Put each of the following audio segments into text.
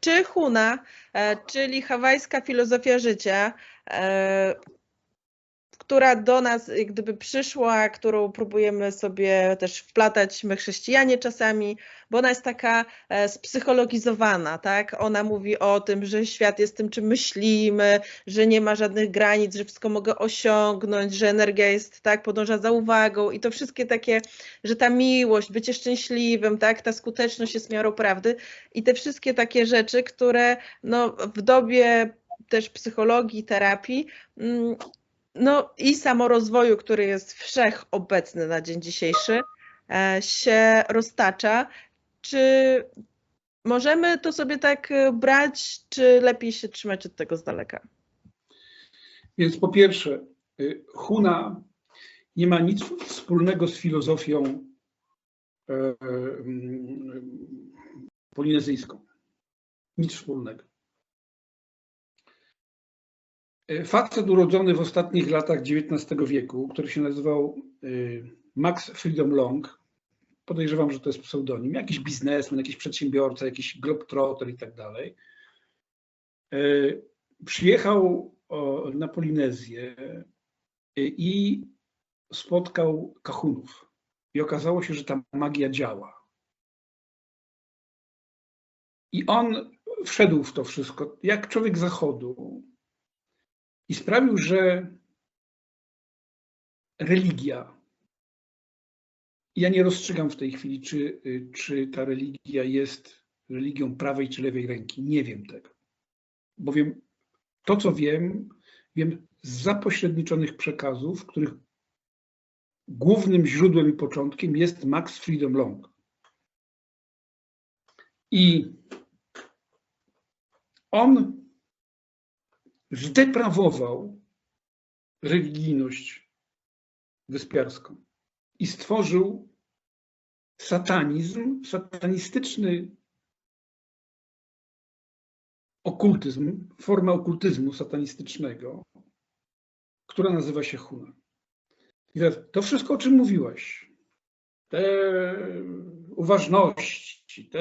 czy Huna, e, czyli hawajska filozofia życia, e, która do nas jak gdyby przyszła, którą próbujemy sobie też wplatać my chrześcijanie czasami, bo ona jest taka e, spsychologizowana, tak? Ona mówi o tym, że świat jest tym, czym myślimy, że nie ma żadnych granic, że wszystko mogę osiągnąć, że energia jest, tak, podąża za uwagą i to wszystkie takie, że ta miłość, bycie szczęśliwym, tak, ta skuteczność jest miarą prawdy i te wszystkie takie rzeczy, które no, w dobie też psychologii, terapii, mm, no i samorozwoju, który jest wszechobecny na dzień dzisiejszy, e, się roztacza. Czy możemy to sobie tak e, brać, czy lepiej się trzymać od tego z daleka? Więc po pierwsze, y, Huna nie ma nic wspólnego z filozofią e, polinezyjską. Nic wspólnego. Facet urodzony w ostatnich latach XIX wieku, który się nazywał y, Max Freedom Long, podejrzewam, że to jest pseudonim, jakiś biznesmen, jakiś przedsiębiorca, jakiś globetrotter i tak dalej, y, przyjechał na Polinezję i spotkał kahunów. I okazało się, że ta magia działa. I on wszedł w to wszystko, jak człowiek zachodu, i sprawił, że religia, ja nie rozstrzygam w tej chwili, czy, czy ta religia jest religią prawej czy lewej ręki. Nie wiem tego. Bowiem to, co wiem, wiem z zapośredniczonych przekazów, których głównym źródłem i początkiem jest Max Freedom Long. I on zdeprawował religijność wyspiarską i stworzył satanizm, satanistyczny okultyzm, formę okultyzmu satanistycznego, która nazywa się Huna. I teraz to wszystko, o czym mówiłaś, te uważności, te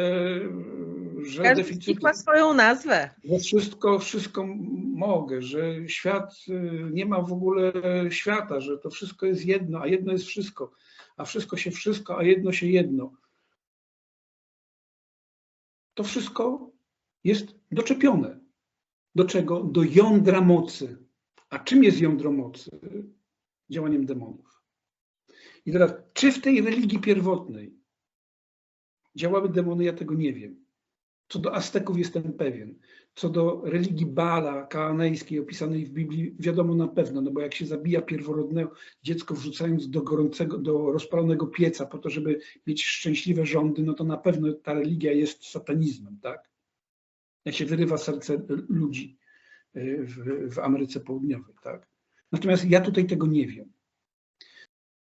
że Każdy deficyt ma swoją nazwę. Że wszystko, wszystko mogę, że świat y, nie ma w ogóle świata, że to wszystko jest jedno, a jedno jest wszystko, a wszystko się wszystko, a jedno się jedno. To wszystko jest doczepione. Do czego? Do jądra mocy. A czym jest jądro mocy? Działaniem demonów. I teraz, czy w tej religii pierwotnej działały demony, ja tego nie wiem. Co do Azteków jestem pewien. Co do religii Baala kaanejskiej opisanej w Biblii wiadomo na pewno, no bo jak się zabija pierworodne dziecko wrzucając do gorącego, do rozpalonego pieca po to, żeby mieć szczęśliwe rządy, no to na pewno ta religia jest satanizmem, tak? Jak się wyrywa serce ludzi y, w, w Ameryce Południowej, tak? Natomiast ja tutaj tego nie wiem.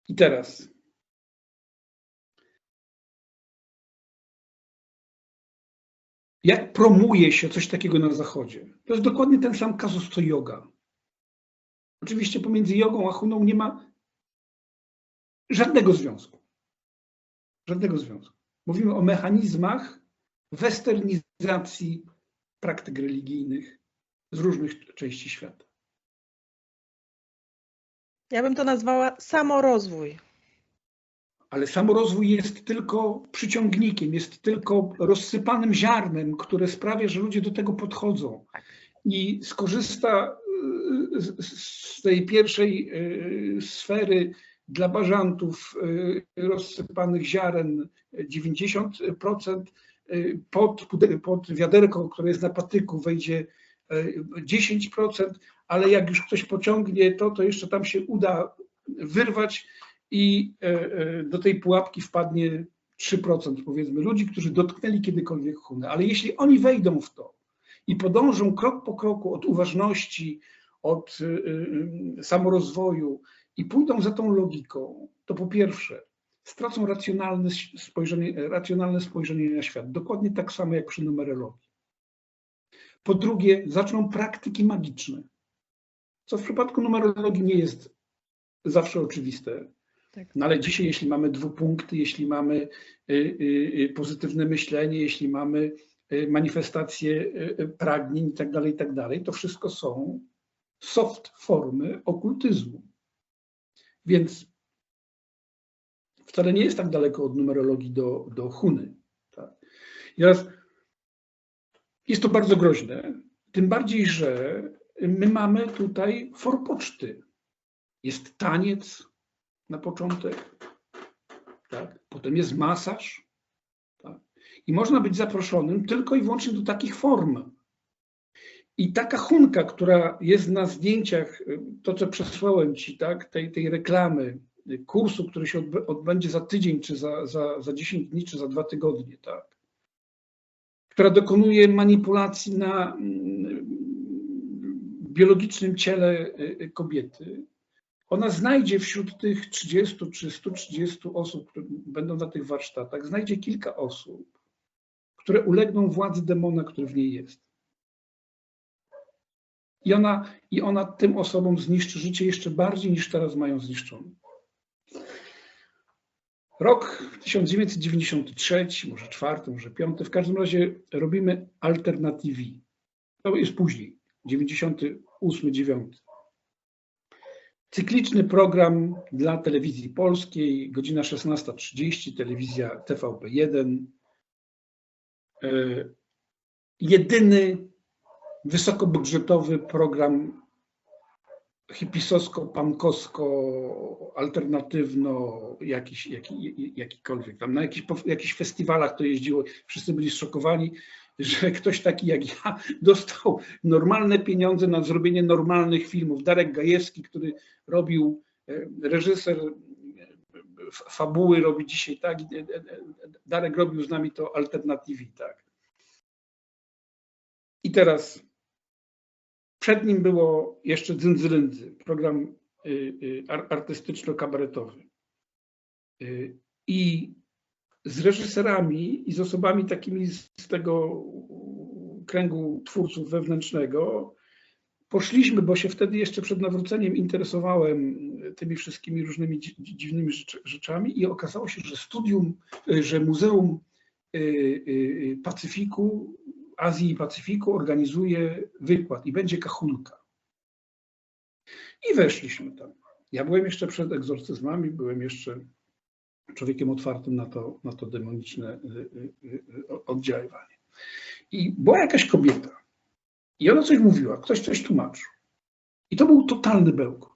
I teraz Jak promuje się coś takiego na Zachodzie? To jest dokładnie ten sam kazus co yoga. Oczywiście pomiędzy jogą a huną nie ma żadnego związku. Żadnego związku. Mówimy o mechanizmach westernizacji praktyk religijnych z różnych części świata. Ja bym to nazwała samorozwój ale samorozwój jest tylko przyciągnikiem, jest tylko rozsypanym ziarnem, które sprawia, że ludzie do tego podchodzą. I skorzysta y, z tej pierwszej y, sfery dla bażantów y, rozsypanych ziaren 90%, pod, pod wiaderko, które jest na patyku, wejdzie 10%, ale jak już ktoś pociągnie to, to jeszcze tam się uda wyrwać i e, e, do tej pułapki wpadnie 3% powiedzmy ludzi, którzy dotknęli kiedykolwiek hunę. Ale jeśli oni wejdą w to i podążą krok po kroku od uważności, od e, samorozwoju i pójdą za tą logiką, to po pierwsze stracą racjonalne spojrzenie, racjonalne spojrzenie na świat, dokładnie tak samo jak przy numerologii. Po drugie, zaczną praktyki magiczne, co w przypadku numerologii nie jest zawsze oczywiste. Tak. No ale dzisiaj, jeśli mamy dwupunkty, jeśli mamy y, y, y, pozytywne myślenie, jeśli mamy manifestacje pragnień itd., tak itd. Tak to wszystko są soft formy okultyzmu. Więc wcale nie jest tak daleko od numerologii do, do Huny. Tak? I teraz jest to bardzo groźne, tym bardziej, że my mamy tutaj forpoczty. Jest taniec na początek, tak? potem jest masaż. Tak? I można być zaproszonym tylko i wyłącznie do takich form. I taka hunka, która jest na zdjęciach, to co przesłałem Ci, tak? tej, tej reklamy, kursu, który się odbędzie za tydzień, czy za, za, za 10 dni, czy za dwa tygodnie, tak? która dokonuje manipulacji na mm, biologicznym ciele y, y, kobiety, ona znajdzie wśród tych 30 czy 130 osób, które będą na tych warsztatach, znajdzie kilka osób, które ulegną władzy demona, który w niej jest. I ona, I ona tym osobom zniszczy życie jeszcze bardziej niż teraz mają zniszczone. Rok 1993, może czwarty, może piąty, w każdym razie robimy Alternatywi. To jest później, 98, 9. Cykliczny program dla telewizji polskiej, godzina 16.30, telewizja TVP1. E, jedyny wysokobudżetowy program hipisowsko, pankowsko, alternatywno, jakiś, jaki, jakikolwiek. Tam na jakichś, jakichś festiwalach to jeździło, wszyscy byli zszokowani, że ktoś taki jak ja dostał normalne pieniądze na zrobienie normalnych filmów. Darek Gajewski, który robił, e, reżyser e, fabuły robi dzisiaj tak, e, Darek robił z nami to alternatywi, tak. I teraz przed nim było jeszcze Dzyndzylindzy, program artystyczno-kabaretowy. I z reżyserami i z osobami takimi z tego kręgu twórców wewnętrznego poszliśmy, bo się wtedy jeszcze przed nawróceniem interesowałem tymi wszystkimi różnymi dziwnymi rzeczami i okazało się, że studium, że Muzeum Pacyfiku Azji i Pacyfiku organizuje wykład i będzie kachunka. I weszliśmy tam. Ja byłem jeszcze przed egzorcyzmami, byłem jeszcze człowiekiem otwartym na to, na to demoniczne y, y, y, oddziaływanie. I była jakaś kobieta. I ona coś mówiła, ktoś coś tłumaczył. I to był totalny bełkot.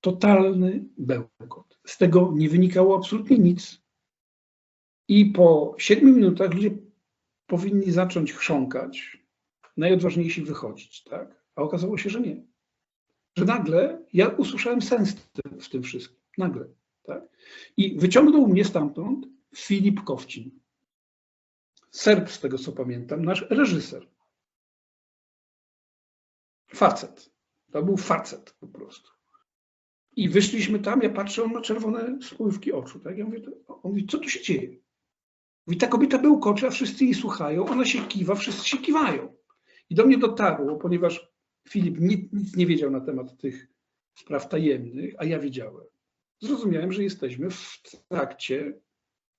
Totalny bełkot. Z tego nie wynikało absolutnie nic. I po siedmiu minutach ludzie powinni zacząć chrząkać, najodważniejsi wychodzić, tak? A okazało się, że nie. Że nagle ja usłyszałem sens w tym wszystkim. Nagle, tak? I wyciągnął mnie stamtąd Filip Kowcin. Serb, z tego co pamiętam, nasz reżyser. Facet. To był facet po prostu. I wyszliśmy tam, ja patrzę, on ma czerwone spływki oczu. Tak? Ja mówię, on mówi, co tu się dzieje? Mówi, ta kobieta bełkocze, a wszyscy jej słuchają, ona się kiwa, wszyscy się kiwają. I do mnie dotarło, ponieważ Filip nic, nic nie wiedział na temat tych spraw tajemnych, a ja wiedziałem. Zrozumiałem, że jesteśmy w trakcie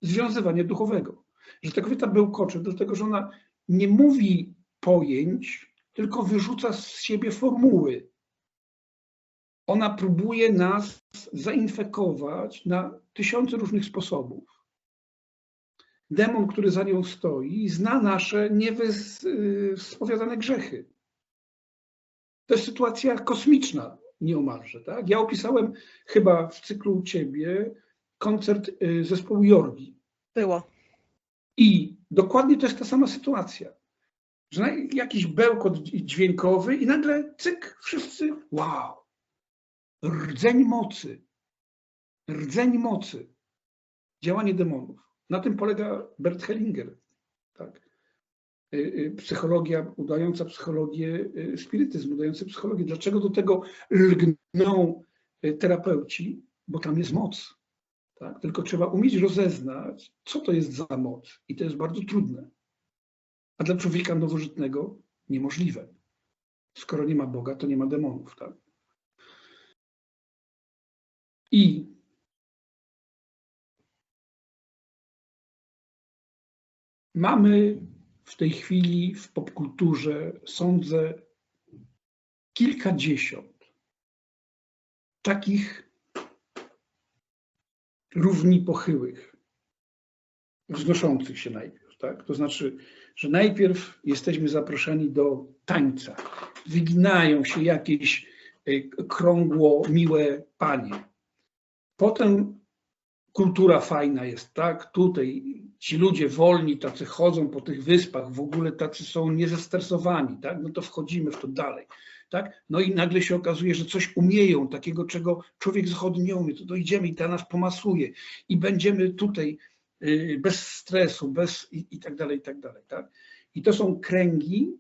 związywania duchowego. Że ta kobieta bełkocze, dlatego że ona nie mówi pojęć, tylko wyrzuca z siebie formuły. Ona próbuje nas zainfekować na tysiące różnych sposobów demon, który za nią stoi, zna nasze niewyspowiadane grzechy. To jest sytuacja kosmiczna nieomalże. Tak? Ja opisałem chyba w cyklu u ciebie koncert y, zespołu Jorgi. Było. I dokładnie to jest ta sama sytuacja. Że jakiś bełkot dźwiękowy i nagle cyk, wszyscy wow. Rdzeń mocy. Rdzeń mocy. Działanie demonów. Na tym polega Bert Hellinger. Tak? Y, y, psychologia, udająca psychologię, y, spirytyzm, udający psychologię. Dlaczego do tego lgną terapeuci? Bo tam jest moc. Tak? Tylko trzeba umieć rozeznać, co to jest za moc. I to jest bardzo trudne. A dla człowieka nowożytnego niemożliwe. Skoro nie ma Boga, to nie ma demonów. Tak? I mamy w tej chwili w popkulturze, sądzę, kilkadziesiąt takich równi pochyłych, wznoszących się najpierw. Tak? To znaczy, że najpierw jesteśmy zaproszeni do tańca. Wyginają się jakieś y, krągło, miłe panie. Potem kultura fajna jest, tak? Tutaj ci ludzie wolni, tacy chodzą po tych wyspach, w ogóle tacy są niezestresowani, tak? No to wchodzimy w to dalej, tak? No i nagle się okazuje, że coś umieją, takiego, czego człowiek zachodni nie umie, to dojdziemy i to nas pomasuje i będziemy tutaj y, bez stresu, bez i, i tak dalej, i tak dalej, tak? I to są kręgi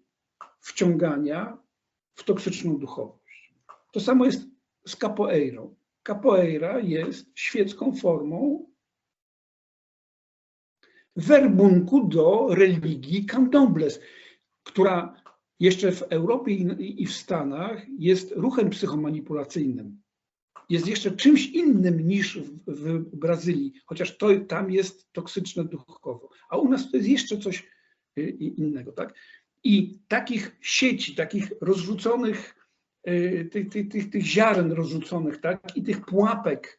wciągania w toksyczną duchowość. To samo jest z capoeirą. Capoeira jest świecką formą werbunku do religii candombless, która jeszcze w Europie i w Stanach jest ruchem psychomanipulacyjnym. Jest jeszcze czymś innym niż w, w Brazylii, chociaż to tam jest toksyczne duchowo. A u nas to jest jeszcze coś y, innego. Tak? I takich sieci, takich rozrzuconych tych, tych, tych, tych ziaren rozrzuconych, tak, i tych pułapek,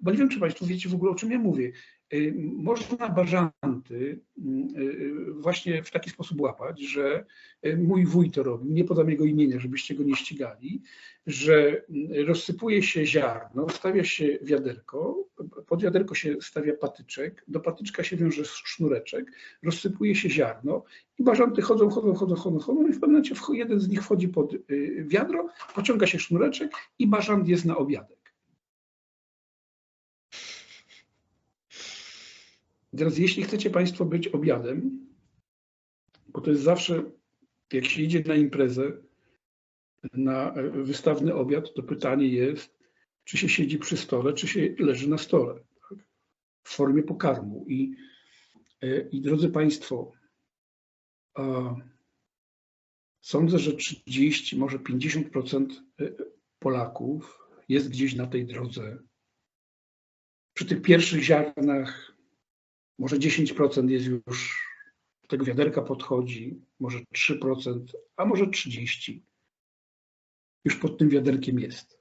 bo nie wiem, czy Państwo wiecie w ogóle, o czym ja mówię. Y, można bażanty y, właśnie w taki sposób łapać, że mój wuj to robi, nie podam jego imienia, żebyście go nie ścigali, że rozsypuje się ziarno, stawia się wiaderko, pod wiaderko się stawia patyczek, do patyczka się wiąże sznureczek, rozsypuje się ziarno i bażanty chodzą, chodzą, chodzą, chodzą, chodzą i w pewnym momencie jeden z nich wchodzi pod wiadro, pociąga się sznureczek i bażant jest na obiadek. Teraz, jeśli chcecie Państwo być obiadem, bo to jest zawsze, jak się idzie na imprezę, na wystawny obiad, to pytanie jest, czy się siedzi przy stole, czy się leży na stole, tak? w formie pokarmu. I, i drodzy Państwo, sądzę, że 30, może 50% Polaków jest gdzieś na tej drodze. Przy tych pierwszych ziarnach może 10% jest już tego wiaderka podchodzi, może 3%, a może 30%. Już pod tym wiaderkiem jest.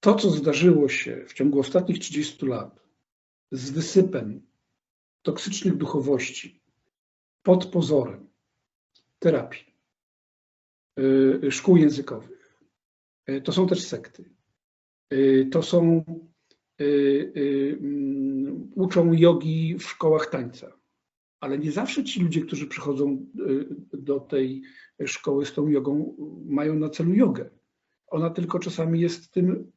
To, co zdarzyło się w ciągu ostatnich 30 lat z wysypem toksycznych duchowości pod pozorem terapii, y, szkół językowych, y, to są też sekty. Y, to są uczą jogi w szkołach tańca. Ale nie zawsze ci ludzie, którzy przychodzą y, do tej szkoły z tą jogą, mają na celu jogę. Ona tylko czasami jest tym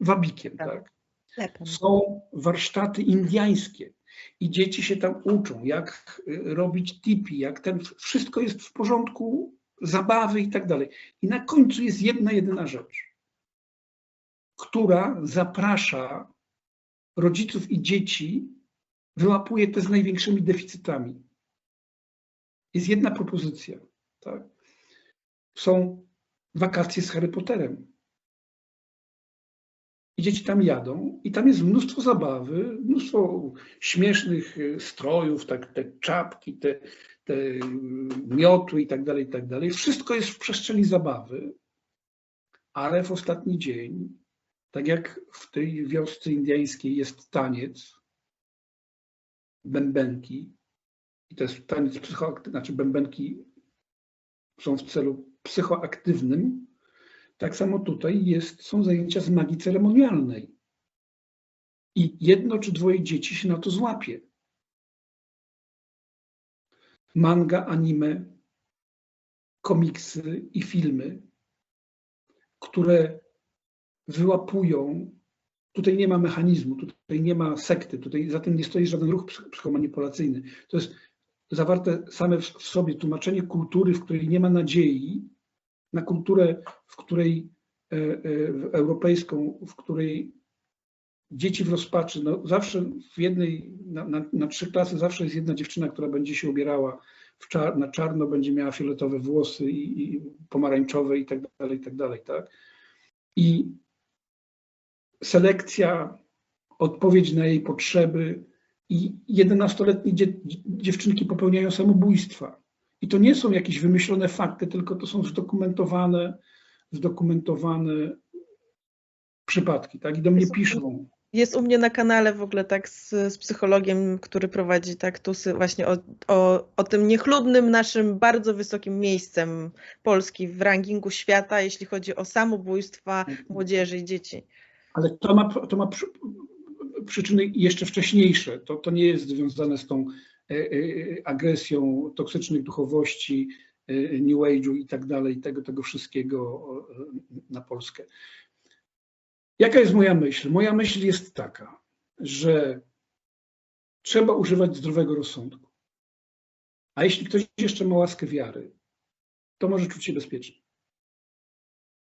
wabikiem. Tak. tak? Są warsztaty indiańskie i dzieci się tam uczą, jak robić tipi, jak ten, wszystko jest w porządku, zabawy i tak dalej. I na końcu jest jedna, jedyna rzecz, która zaprasza rodziców i dzieci wyłapuje te z największymi deficytami. Jest jedna propozycja. Tak? Są wakacje z Harry Potterem. I dzieci tam jadą i tam jest mnóstwo zabawy, mnóstwo śmiesznych e, strojów, tak, te czapki, te, te miotły i tak dalej, i tak dalej. Wszystko jest w przestrzeni zabawy, ale w ostatni dzień tak jak w tej wiosce indyjskiej jest taniec, bębenki, i to jest taniec psychoaktywny, znaczy bębenki są w celu psychoaktywnym, tak samo tutaj jest, są zajęcia z magii ceremonialnej. I jedno czy dwoje dzieci się na to złapie. Manga, anime, komiksy i filmy, które wyłapują, tutaj nie ma mechanizmu, tutaj nie ma sekty, tutaj za tym nie stoi żaden ruch psychomanipulacyjny. To jest zawarte same w sobie tłumaczenie kultury, w której nie ma nadziei, na kulturę, w której e, e, europejską, w której dzieci w rozpaczy, no zawsze w jednej, na, na, na, trzy klasy zawsze jest jedna dziewczyna, która będzie się ubierała czar, na czarno, będzie miała fioletowe włosy i, i pomarańczowe i tak dalej, i tak dalej, tak? I selekcja, odpowiedź na jej potrzeby, i 11-letnie dzie, dziewczynki popełniają samobójstwa. I to nie są jakieś wymyślone fakty, tylko to są zdokumentowane, zdokumentowane przypadki. Tak? I do mnie piszą. Jest u mnie na kanale w ogóle tak z, z psychologiem, który prowadzi tak tusy właśnie o, o, o tym niechlubnym naszym bardzo wysokim miejscem Polski w rankingu świata, jeśli chodzi o samobójstwa młodzieży i dzieci. Ale to ma, to ma przy, przyczyny jeszcze wcześniejsze. To, to nie jest związane z tą e, e, agresją toksycznych duchowości, e, New Age'u i tak dalej, tego, tego wszystkiego na Polskę. Jaka jest moja myśl? Moja myśl jest taka, że trzeba używać zdrowego rozsądku. A jeśli ktoś jeszcze ma łaskę wiary, to może czuć się bezpiecznie.